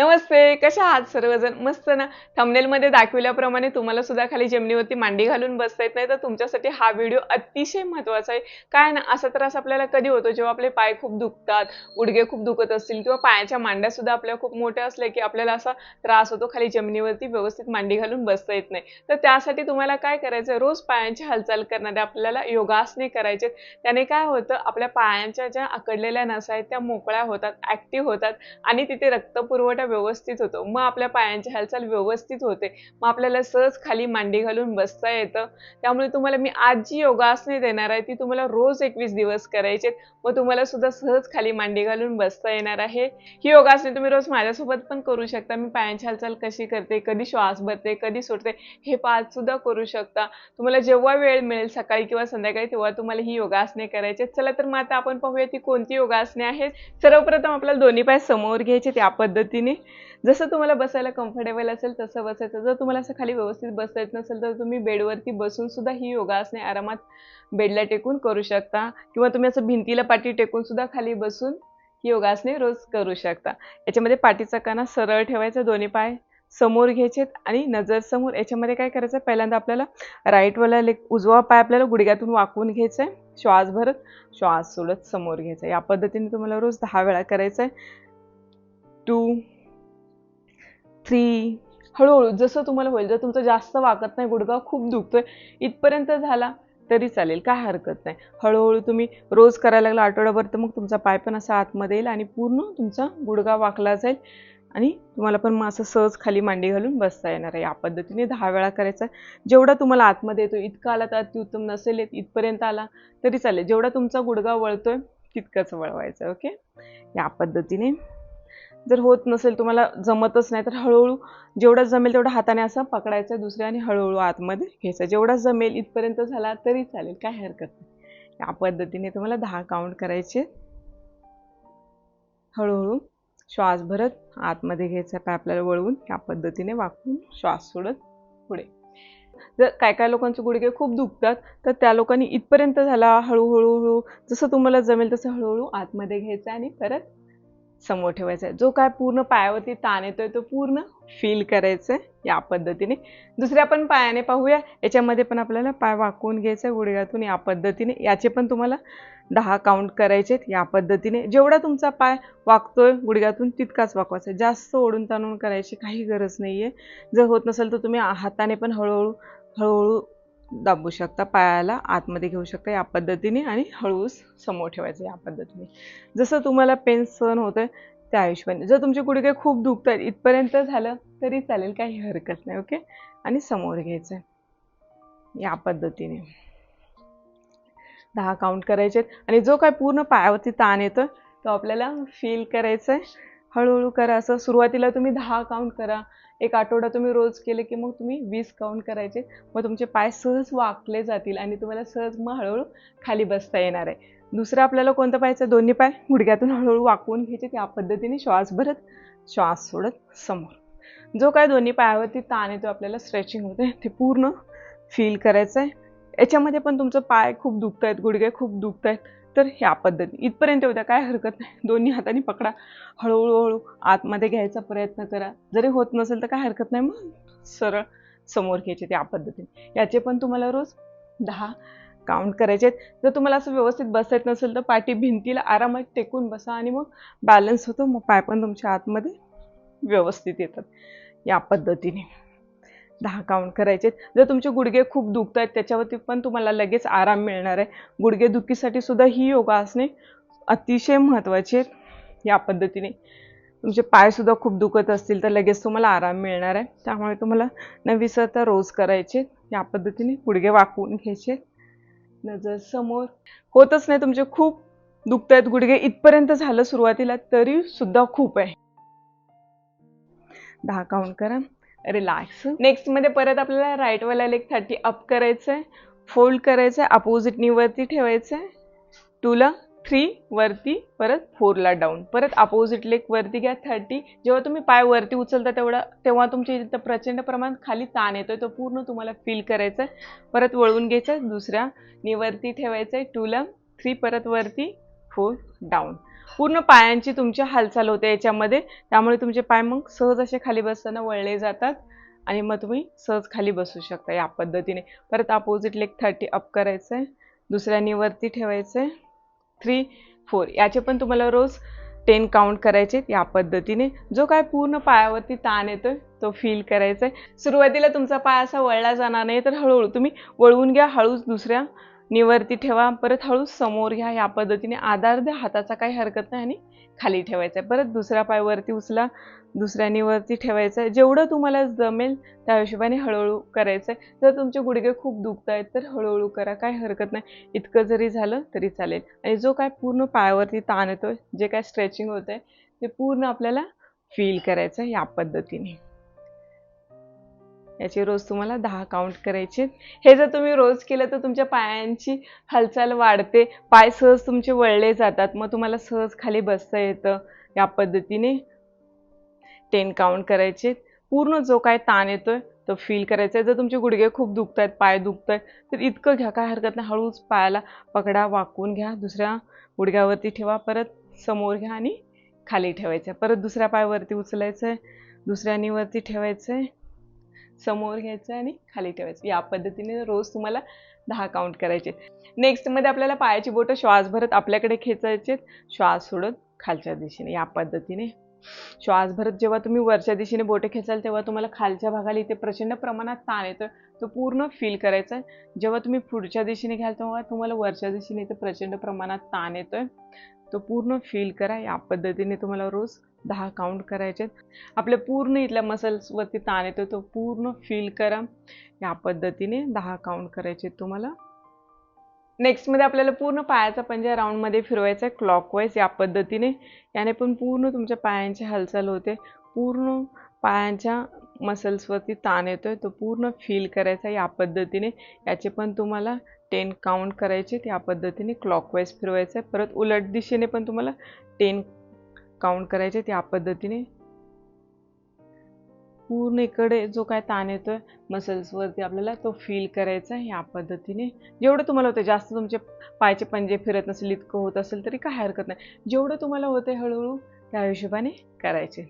नमस्ते कशा आहात सर्वजण? मस्त ना? थंबनेलमध्ये मध्ये दाखविल्याप्रमाणे तुम्हाला सुद्धा खाली जमिनीवरती मांडी घालून बसता येत नाही. तर तुमच्यासाठी हा व्हिडिओ अतिशय महत्त्वाचा आहे. काय ना असा त्रास आपल्याला कधी होतो? जेव्हा आपले पाय खूप दुखतात गुडघे खूप दुखत असतील किंवा पायाच्या मांड्या सुद्धा आपल्या खूप मोठ्या असल्या की आपल्याला असा त्रास होतो खाली जमिनीवरती व्यवस्थित मांडी घालून बसता येत नाही. तर त्यासाठी तुम्हाला काय करायचं? रोज पायांची हालचाल करणारे आपल्याला योगासने करायचे. त्याने काय होतं? आपल्या पायांच्या ज्या आकडलेल्या नसा आहेत त्या मोकळ्या होतात ऍक्टिव्ह होतात आणि तिथे रक्तपुरवठा व्यवस्थित होतो. मग आपल्या पायांची हालचाल व्यवस्थित होते. मग आपल्याला सहज खाली मांडी घालून बसता येतं. त्यामुळे तुम्हाला मी आज जी योगासने देणार आहे ती तुम्हाला रोज एकवीस दिवस करायचे मग तुम्हाला सुद्धा सहज खाली मांडी घालून बसता येणार आहे. ही योगासने तुम्ही रोज माझ्यासोबत पण करू शकता. मी पायांची हालचाल कशी करते कधी श्वास भरते कधी सोडते हे पाच सुद्धा करू शकता. तुम्हाला जेव्हा वेळ मिळेल सकाळी किंवा संध्याकाळी तेव्हा तुम्हाला ही योगासने करायची चला तर मग आता आपण पाहूया ती कोणती योगासने आहेत. सर्वप्रथम आपल्याला दोन्ही पाय समोर घ्यायचे त्या पद्धतीने. जसं तुम्हाला बसायला कम्फर्टेबल असेल तसं बसायचं. जर तुम्हाला असं खाली व्यवस्थित बसता येत नसेल तर तुम्ही बेडवरती बसून सुद्धा ही योगासने आरामात बेडला टेकून करू शकता. किंवा तुम्ही असं भिंतीला पाठी टेकून सुद्धा खाली बसून ही योगासने रोज करू शकता. याच्यामध्ये पाठीचा कणा सरळ ठेवायचा दोन्ही पाय समोर घ्यायचेत आणि नजर समोर. याच्यामध्ये काय करायचं? पहिल्यांदा आपल्याला राईटवाला लेग उजवा पाय आपल्याला गुडघ्यातून वाकवून घ्यायचा आहे श्वास भरत श्वास सोडत समोर घ्यायचा या पद्धतीने तुम्हाला रोज दहा वेळा करायचं आहे टू थ्री हळूहळू जसं तुम्हाला होईल जर तुमचं जास्त वाकत नाही गुडघा खूप दुखतोय इथपर्यंत झाला तरी चालेल काय हरकत नाही. हळूहळू तुम्ही रोज करायला लागला आठवड्याभर तर मग तुमचा पाय पण असा आतमध्ये येईल आणि पूर्ण तुमचा गुडघा वाकला जाईल आणि तुम्हाला पण मग असं सहज खाली मांडी घालून बसता येणार आहे. या पद्धतीने दहा वेळा करायचा. जेवढा तुम्हाला आतमध्ये येतो इतका आला तर अतिउत्तम नसेल येत इथपर्यंत आला तरी चालेल. जेवढा तुमचा गुडघा वळतोय तितकंच वळवायचं ओके? या पद्धतीने जर होत नसेल तुम्हाला जमतच नाही तर हळूहळू जेवढा जमेल तेवढा हाताने असं पकडायचं दुसऱ्या आणि हळूहळू आतमध्ये घ्यायचं. जेवढा जमेल इथपर्यंत झाला तरी चालेल काय हरकत नाही. या पद्धतीने तुम्हाला दहा काउंट करायचे. हळूहळू श्वास भरत आतमध्ये घ्यायचा पाय आपल्याला वळवून. या पद्धतीने वाकून श्वास सोडत पुढे. जर काय काय लोकांचे गुडघे खूप दुखतात तर त्या लोकांनी इथपर्यंत झाला हळूहळू हळू जसं तुम्हाला जमेल तसं हळूहळू आतमध्ये घ्यायचं आणि परत समोर ठेवायचा आहे. जो काय पूर्ण पायावरती ताण येतोय तो पूर्ण फील करायचं आहे या पद्धतीने. दुसऱ्या पण पायाने पाहूया. याच्यामध्ये पण आपल्याला पाय वाकवून घ्यायचा आहे गुडघ्यातून या पद्धतीने. याचे पण तुम्हाला दहा काउंट करायचे आहेत या पद्धतीने. जेवढा तुमचा पाय वाकतोय गुडघ्यातून तितकाच वाकवायचा जास्त ओढून ताणून करायची काही गरज नाही आहे जर होत नसेल तर तुम्ही हाताने पण हळूहळू हळूहळू दाबू शकता पायाला आतमध्ये घेऊ शकता या पद्धतीने आणि हळूस समोर ठेवायचं या पद्धतीने. जसं तुम्हाला पेन सहन होतंय त्या हिशोबाने. जर तुमचे गुडघे खूप दुखत आहेत इथपर्यंत झालं तरी चालेल काही हरकत नाही ओके? आणि समोर घ्यायचं आहे या पद्धतीने. दहा काउंट करायचे आणि जो काय पूर्ण पायावरती ताण येतो तो आपल्याला फील करायचा आहे हळूहळू करा. असं सुरुवातीला तुम्ही दहा काउंट करा. एक आठवडा तुम्ही रोज केले की मग तुम्ही वीस काउंट करायचे. मग तुमचे पाय सहज वाकले जातील आणि तुम्हाला सहज मग हळूहळू खाली बसता येणार आहे. दुसरं आपल्याला कोणतं पाहायचं? दोन्ही पाय गुडघ्यातून हळूहळू वाकवून घ्यायचे. त्या पद्धतीने श्वास भरत श्वास सोडत समोर. जो काय दोन्ही पायावरती ताण येतो आपल्याला स्ट्रेचिंग होते ते पूर्ण फील करायचं आहे याच्यामध्ये पण तुमचं पाय खूप दुखत आहेत गुडघे खूप दुखत आहेत तर ह्या पद्धती. इथपर्यंत होत्या काय हरकत नाही. दोन्ही हाताने पकडा. हळूहळू हळू आतमध्ये घ्यायचा प्रयत्न करा. जरी होत नसेल तर काय हरकत नाही मग. सरळ समोर घ्यायचे त्या पद्धतीने. याचे पण तुम्हाला रोज दहा काउंट करायचे आहेत. जर तुम्हाला असं व्यवस्थित बसता येत नसेल तर पाठी भिंतीला आरामात टेकून बसा आणि मग बॅलन्स होतो. मग पाय पण तुमच्या आतमध्ये व्यवस्थित येतात. या पद्धतीने. दहा काउंट करायचे जर तुमचे गुडघे खूप दुखत आहेत त्याच्यावरती पण तुम्हाला लगेच आराम मिळणार आहे. गुडघे दुखीसाठी सुद्धा ही योगासने अतिशय महत्त्वाची आहेत या पद्धतीने. तुमचे पायसुद्धा खूप दुखत असतील तर लगेच तुम्हाला आराम मिळणार आहे. त्यामुळे तुम्हाला न विसरता रोज करायचे या पद्धतीने गुडघे वाकवून घ्यायचे नजर समोर. होतच नाही तुमचे खूप दुखत आहेत गुडघे इथपर्यंत झालं सुरुवातीला तरी सुद्धा खूप आहे. दहा काउंट करा. रिलॅक्स नेक्स्टमध्ये परत आपल्याला राईटवाला लेग थर्टी अप करायचं आहे फोल्ड करायचं आहे अपोजिट निवरती ठेवायचं आहे टूला थ्री वरती परत फोरला डाऊन परत अपोजिट लेग वरती घ्या थर्टी जेव्हा तुम्ही पाय वरती उचलता तेवढा तेव्हा तुमच्या इथं प्रचंड प्रमाणात खाली ताण येतोय. तो पूर्ण तुम्हाला फील करायचा आहे परत वळवून घ्यायचं दुसऱ्या नी वरती ठेवायचं आहे टूला थ्री परत वरती फोर डाऊन पूर्ण पायांची तुमची हालचाल होते याच्यामध्ये. त्यामुळे तुमचे पाय मग सहज असे खाली बसताना वळले जातात आणि मग तुम्ही सहज खाली बसू शकता या पद्धतीने. परत अपोजिट लेग थर्टी अप करायचं आहे दुसऱ्यानी वरती ठेवायचं आहे थ्री फोर याचे पण तुम्हाला रोज टेन काउंट करायचे या पद्धतीने. जो काय पूर्ण पायावरती ताण येतोय तो फील करायचा आहे सुरुवातीला तुमचा पाय असा वळला जाणार नाही तर हळूहळू तुम्ही वळवून घ्या. हळूच दुसऱ्या निवरती ठेवा परत हळू समोर घ्या या पद्धतीने आधार द्या हाताचा काही हरकत नाही आणि खाली ठेवायचा आहे परत दुसरा पाय वरती उचला दुसऱ्या निवरती ठेवायचा आहे जेवढं तुम्हाला जमेल त्या हिशोबाने हळूहळू करायचं आहे जर तुमचे गुडघे खूप दुखत आहेत तर हळूहळू करा काय हरकत नाही. इतकं जरी झालं तरी चालेल. आणि जो काय पूर्ण पायावरती ताण येतो जे काय स्ट्रेचिंग होत आहे ते पूर्ण आपल्याला फील करायचं आहे या पद्धतीने. याचे रोज तुम्हाला दहा काउंट करायचे. हे जर तुम्ही रोज केलं तर तुमच्या पायांची हालचाल वाढते. पाय सहज तुमचे वळले जातात. मग तुम्हाला सहज खाली बसता येतं. या पद्धतीने टेन काउंट करायचे. पूर्ण जो काय ताण येतोय तो फील करायचा आहे. जर तुमचे गुडघे खूप दुखत आहेत पाय दुखत आहेत तर इतकं घ्या. काय हरकत नाही. हळूच पायाला पकडा वाकून घ्या. दुसऱ्या गुडघ्यावरती ठेवा. परत समोर घ्या आणि खाली ठेवायचं आहे. परत दुसऱ्या पायावरती उचलायचं आहे. दुसऱ्या वरती ठेवायचं आहे. समोर घ्यायचं आणि खाली ठेवायचं. या पद्धतीने रोज तुम्हाला दहा काउंट करायचे. नेक्स्टमध्ये आपल्याला पायाची बोटं श्वास भरत आपल्याकडे खेचायचे श्वास सोडत खालच्या दिशेने. या पद्धतीने श्वास भरत जेव्हा तुम्ही वरच्या दिशेने बोटे खेचाल तेव्हा तुम्हाला खालच्या भागाला इथे प्रचंड प्रमाणात ताण येतो तो पूर्ण फील करायचा आहे. जेव्हा तुम्ही पुढच्या दिशेने घ्याल तेव्हा तुम्हाला वरच्या दिशेने इथे प्रचंड प्रमाणात ताण येतोय. तो पूर्ण फील करा. या पद्धतीने तुम्हाला रोज दहा काउंट करायचे आपल्या पूर्ण इथल्या मसल्सवरती ताण येतो तो पूर्ण फील करा. या पद्धतीने दहा काउंट करायचे तुम्हाला. नेक्स्टमध्ये आपल्याला पूर्ण पायाचा पंजा राऊंडमध्ये फिरवायचा आहे क्लॉकवाईज या पद्धतीने. याने पण पूर्ण तुमच्या पायांची हालचाल होते. पूर्ण पायांच्या मसल्सवरती ताण येतोय तो पूर्ण फील करायचा या पद्धतीने. याचे पण तुम्हाला टेन काउंट करायचे त्या पद्धतीने क्लॉकवाईज फिरवायचं आहे. परत उलट दिशेने पण तुम्हाला टेन काउंट करायचे त्या पद्धतीने. पूर्ण इकडे जो काय ताण येतोय मसल्सवरती आपल्याला तो फील करायचा आहे या पद्धतीने. जेवढं तुम्हाला होतं जास्त तुमचे पायचे पंजे फिरत नसेल इतकं होत असेल तरी काय हरकत नाही. जेवढं तुम्हाला होतंय हळूहळू त्या हिशोबाने करायचे.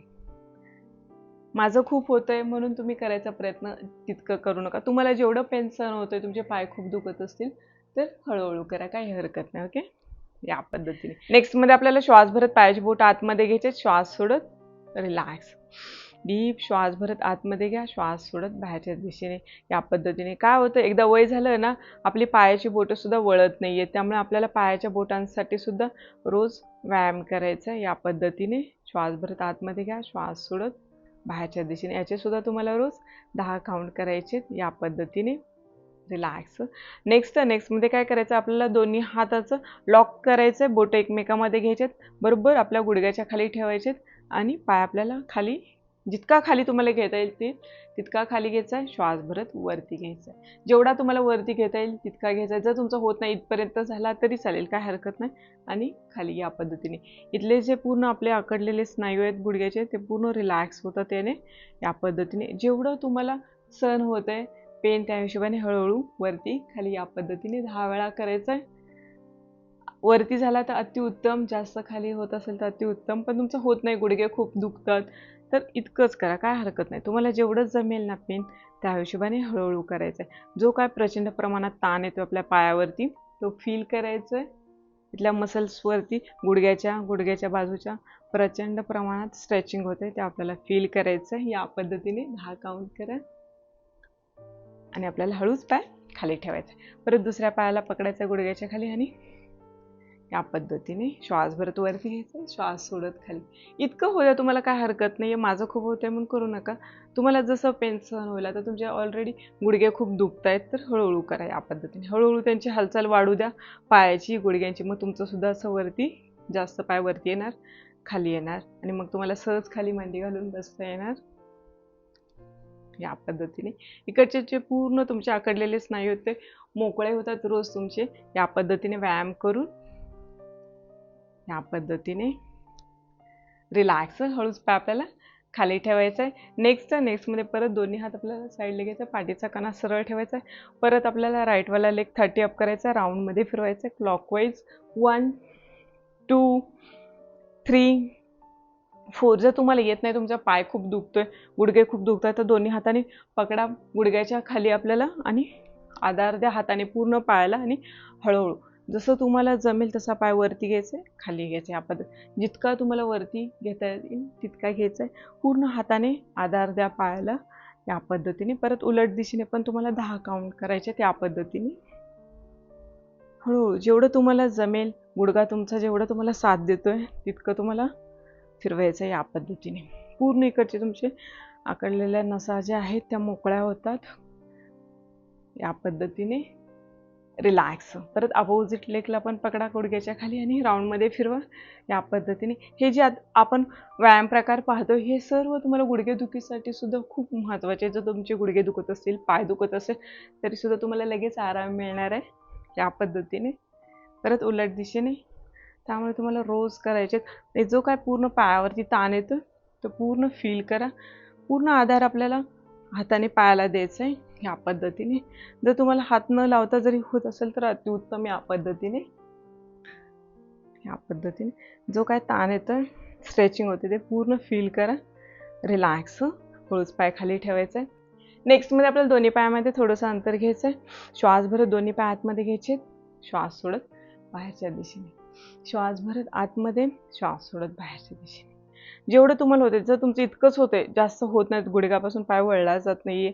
माझं खूप होतंय म्हणून तुम्ही करायचा प्रयत्न तितकं करू नका. तुम्हाला जेवढं पेन सहन होतंय तुमचे पाय खूप दुखत असतील तर हळूहळू करा काही हरकत नाही ओके या पद्धतीने. नेक्स्टमध्ये आपल्याला श्वास भरत पायाची बोट आतमध्ये घ्यायचे श्वास सोडत रिलॅक्स डीप श्वास भरत आतमध्ये घ्या. श्वास सोडत बाहेरच्या दिशेने या पद्धतीने. काय होतं? एकदा वय झालं ना आपली पायाची बोटं सुद्धा वळत नाही आहेत त्यामुळे आपल्याला पायाच्या बोटांसाठी सुद्धा रोज व्यायाम करायचा या पद्धतीने श्वास भरत आतमध्ये घ्या. श्वास सोडत बाहेरच्या दिशेने. याचे सुद्धा तुम्हाला रोज दहा काउंट करायचे या पद्धतीने रिलॅक्स नेक्स्ट नेक्स्टमध्ये काय करायचं? आपल्याला दोन्ही हाताचं लॉक करायचं आहे बोटं एकमेकामध्ये घ्यायचेत. बरोबर? आपल्या गुडघ्याच्या खाली ठेवायचेत. आणि पाय आपल्याला खाली जितका खाली तुम्हाला घेता येईल ते तितका खाली घ्यायचा आहे श्वास भरत वरती घ्यायचा आहे जेवढा तुम्हाला वरती घेता येईल तितका घ्यायचा आहे जर तुमचं होत नाही इथपर्यंत झाला तरी चालेल. काय हरकत नाही. आणि खाली या पद्धतीने. इथले जे पूर्ण आपले आकडलेले स्नायू आहेत गुडघ्याचे ते पूर्ण रिलॅक्स होतं त्याने या पद्धतीने. जेवढं तुम्हाला सहन होत आहे पेन त्या हिशोबाने हळूहळू वरती खाली या पद्धतीने दहा वेळा करायचं आहे वरती झाला तर अतिउत्तम जास्त खाली होत असेल तर अतिउत्तम पण तुमचं होत नाही गुडघे खूप दुखतात. तर इतकंच करा काय हरकत नाही. तुम्हाला जेवढं जमेल ना पेन त्या हिशोबाने हळूहळू करायचं आहे जो काय प्रचंड प्रमाणात ताण येतो आपल्या पायावरती तो फील करायचं आहे इथल्या मसल्सवरती गुडघ्याच्या गुडघ्याच्या बाजूच्या प्रचंड प्रमाणात स्ट्रेचिंग होते ते आपल्याला फील करायचं आहे या पद्धतीने दहा काउंट करा. आणि आपल्याला हळूच पाय खाली ठेवायचा. परत दुसऱ्या पायाला पकडायचा गुडघ्याच्या खाली आणि या पद्धतीने श्वास भरत वरती घ्यायचा श्वास सोडत खाली. इतकं होतं तुम्हाला काय हरकत नाही आहे माझं खूप होतं आहे म्हणून करू नका. तुम्हाला जसं पेन सहन होईल आता तुमचे ऑलरेडी गुडघे खूप दुखत आहेत तर हळूहळू करा या पद्धतीने. हळूहळू त्यांची हालचाल वाढू द्या. पायाची गुडघ्यांची मग तुमचं सुद्धा असं वरती जास्त पाय वरती येणार खाली येणार आणि मग तुम्हाला सहज खाली मांडी घालून बसता येणार. या पद्धतीने. इकडचे जे पूर्ण तुमचे आकडलेले स्नायू होते. मोकळे होतात रोज तुमचे. या पद्धतीने व्यायाम करून या पद्धतीने रिलॅक्स हळूच पाय आपल्याला खाली ठेवायचं आहे नेक्स्ट नेक्स्टमध्ये परत दोन्ही हात आपल्याला साईडला घ्यायचा. पाठीचा कणा सरळ ठेवायचा. आहे परत आपल्याला राईटवाला लेग थर्टी अप करायचा. राऊंडमध्ये फिरवायचं. आहे clockwise one two three four जर तुम्हाला येत नाही तुमचा पाय खूप दुखतोय गुडघे खूप दुखतात तर दोन्ही हाताने पकडा गुडघ्याच्या खाली आपल्याला आणि आधार द्या हाताने पूर्ण पायाला आणि हळूहळू. जसं तुम्हाला जमेल तसा पाय वरती घ्यायचा आहे खाली घ्यायचा आहे. या पद्धत जितका तुम्हाला वरती घेता येईल तितका घ्यायचा आहे. पूर्ण हाताने आधार द्या पायाला या पद्धतीने परत उलट दिशेने पण तुम्हाला दहा काउंट करायचे त्या पद्धतीने. हळूहळू जेवढं तुम्हाला जमेल गुडघा तुमचा जेवढं तुम्हाला साथ देतोय तितकं तुम्हाला फिरवायचं या पद्धतीने. पूर्ण इकडचे तुमचे आकडलेल्या नसा ज्या आहेत त्या मोकळ्या होतात. या पद्धतीने रिलॅक्स परत अपोजिट लेगला पण पकडा गुडघ्याच्या खाली आणि राऊंडमध्ये फिरवा. या पद्धतीने हे जे आपण व्यायाम प्रकार पाहतो हे सर्व तुम्हाला गुडघेदुखीसाठी सुद्धा खूप महत्त्वाचे जर तुमचे गुडघे दुखत असतील पाय दुखत असेल तरीसुद्धा तुम्हाला लगेच आराम मिळणार आहे. या पद्धतीने. परत उलट दिशेने त्यामुळे तुम्हाला रोज करायचे जो काय पूर्ण पायावरती ताण येतो तो पूर्ण फील करा. पूर्ण आधार आपल्याला हाताने पायाला द्यायचा आहे ह्या पद्धतीने. जर तुम्हाला हात न लावता जरी होत असेल तर अतिउत्तम या पद्धतीने. ह्या पद्धतीने. जो काय ताण येतो स्ट्रेचिंग होते ते पूर्ण फील करा. रिलॅक्स हळूच हो. पाय खाली ठेवायचा आहे नेक्स्टमध्ये आपल्याला दोन्ही पायामध्ये थोडंसं अंतर घ्यायचं आहे. श्वास भरत दोन्ही पाय आतमध्ये घ्यायचे श्वास सोडत बाहेरच्या दिशेने. श्वास भरत आतमध्ये श्वास सोडत बाहेरच्या दिशेने. जेवढं तुम्हाला होते जर तुमचं इतकंच होते जास्त होत नाहीत गुडघ्यापासून पाय वळला जात नाहीये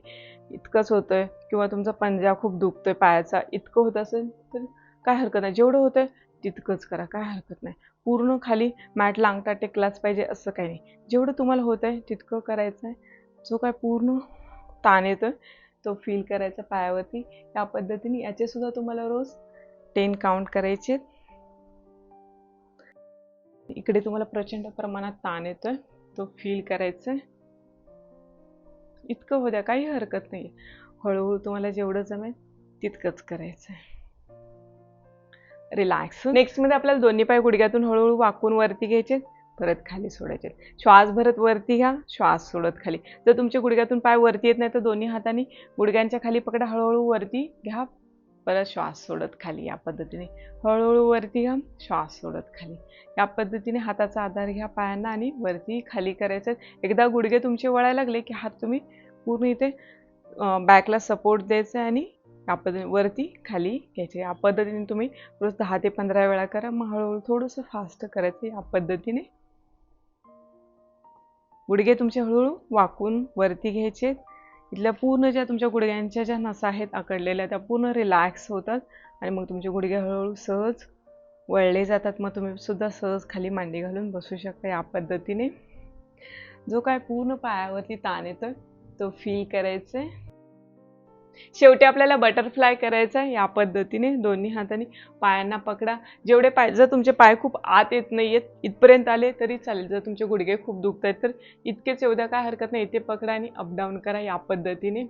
इतकंच होतंय किंवा तुमचा पंजा खूप दुखतोय पायाचा इतकं होत असेल तर काय हरकत नाही. जेवढं होतंय तितकंच करा काय हरकत नाही. पूर्ण खाली मॅट लांगटा टेकलाच पाहिजे असं काही नाही. जेवढं तुम्हाला होत आहे तितकं करायचं आहे जो काय पूर्ण ताण येतो तो फील करायचा पायावरती. या पद्धतीने याचे सुद्धा तुम्हाला रोज टेन काउंट करायचे इकडे तुम्हाला प्रचंड प्रमाणात ताण येतोय. तो फील करायचा इतकं होद्या काही हरकत नाही हळूहळू तुम्हाला जेवढं जमेल तितकंच करायचं आहे रिलॅक्स नेक्स्टमध्ये आपल्याला दोन्ही पाय गुडघ्यातून हळूहळू वाकून वरती घ्यायचे परत खाली सोडायचे श्वास भरत वरती घ्या श्वास सोडत खाली. जर तुमच्या गुडघ्यातून पाय वरती येत नाही तर दोन्ही हाताने गुडघ्यांच्या खाली पकडा हळूहळू वरती घ्या. परत श्वास सोडत खाली या पद्धतीने. हळूहळू वरती घ्या श्वास सोडत खाली. या पद्धतीने हाताचा आधार घ्या पायांना आणि वरती खाली करायचं. एकदा गुडघे तुमचे वळायला लागले की हात तुम्ही पूर्ण इथे बॅकला सपोर्ट द्यायचा आहे आणि या पद्धतीने वरती खाली घ्यायचे. या पद्धतीने तुम्ही रोज दहा ते पंधरा वेळा करा. मग हळूहळू थोडंसं फास्ट करायचं या पद्धतीने. गुडघे तुमचे हळूहळू वाकून वरती घ्यायचे. इथल्या पूर्ण ज्या तुमच्या गुडघ्यांच्या ज्या नसा आहेत आकडलेल्या त्या पूर्ण रिलॅक्स होतात आणि मग तुमचे गुडघे हळूहळू सहज वळले जातात. मग तुम्ही सुद्धा सहज खाली मांडी घालून बसू शकता या पद्धतीने. जो काय पूर्ण पायावरती ताण येतो तो फील करायचा आहे शेवटी आपल्याला बटरफ्लाय करायचा आहे या पद्धतीने. दोन्ही हाताने पायांना पकडा. जेवढे पाय जर तुमचे पाय खूप आत येत नाही आहेत इथपर्यंत आले तरी चालेल. जर तुमचे गुडघे खूप दुखत आहेत तर इतकेच एवढ्या काय हरकत नाही. इथे पकडा आणि अपडाऊन करा या पद्धतीने.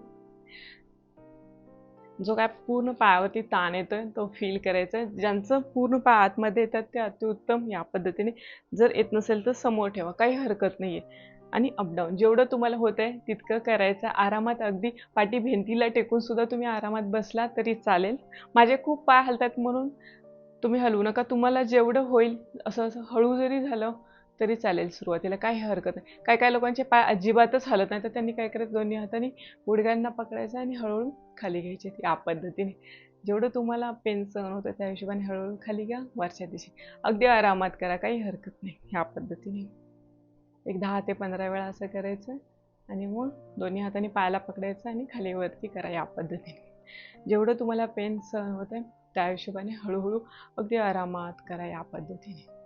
जो काय पूर्ण पायावरती ताण येतोय तो फील करायचा. ज्यांचं पूर्ण पाय आतमध्ये येतात ते अतिउत्तम या पद्धतीने जर येत नसेल तर समोर ठेवा. काही हरकत नाहीये. आणि अपडाऊन जेवढं तुम्हाला होत आहे तितकं करायचं. आरामात अगदी पाठी भिंतीला टेकून सुद्धा तुम्ही आरामात बसला तरी चालेल. माझे खूप पाय हलतात म्हणून तुम्ही हलवू नका. तुम्हाला जेवढं होईल असं असं हळू जरी झालं तरी चालेल सुरुवातीला काही हरकत नाही. काय काय लोकांचे पाय अजिबातच हलत नाही तर त्यांनी काय करत दोन्ही हाताने गुडघ्यांना पकडायचं आणि हळूहळू खाली घ्यायचे या पद्धतीने. जेवढं तुम्हाला पेन सहन होतं त्या हिशोबाने हळूहळू खाली घ्या वरच्या दिशे अगदी आरामात करा काही हरकत नाही ह्या पद्धतीने. एक दहा ते पंधरा वेळा असं करायचं आणि मग दोन्ही हाताने पायाला पकडायचं आणि खाली वरती करा या पद्धतीने. जेवढं तुम्हाला पेन सहन होतं त्या हिशोबाने हळूहळू अगदी आरामात करा या पद्धतीने.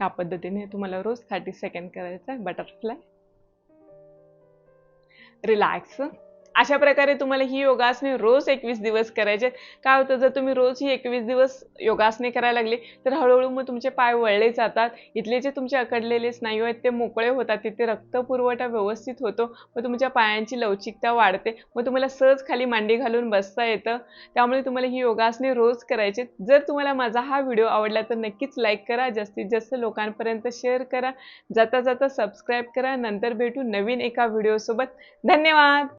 या पद्धतीने तुम्हाला रोज थर्टी सेकंड करायचं आहे बटरफ्लाय रिलॅक्स अशा प्रकारे तुम्हाला ही योगासने रोज एकवीस दिवस करायचे. काय होतं जर तुम्ही रोज ही एकवीस दिवस योगासने करायला लागले तर हळूहळू मग तुमचे पाय वळले जातात. इथले जे तुमचे अकडलेले स्नायू आहेत ते मोकळे होतात. तिथे रक्तपुरवठा व्यवस्थित होतो. मग तुमच्या पायांची लवचिकता वाढते. मग तुम्हाला सहज खाली मांडी घालून बसता येतं. त्यामुळे तुम्हाला ही योगासने रोज करायचे. जर तुम्हाला माझा हा व्हिडिओ आवडला तर नक्कीच लाईक करा. जास्तीत जास्त लोकांपर्यंत शेअर करा. जाता जाता सबस्क्राईब करा. नंतर भेटू नवीन एका व्हिडिओसोबत. धन्यवाद!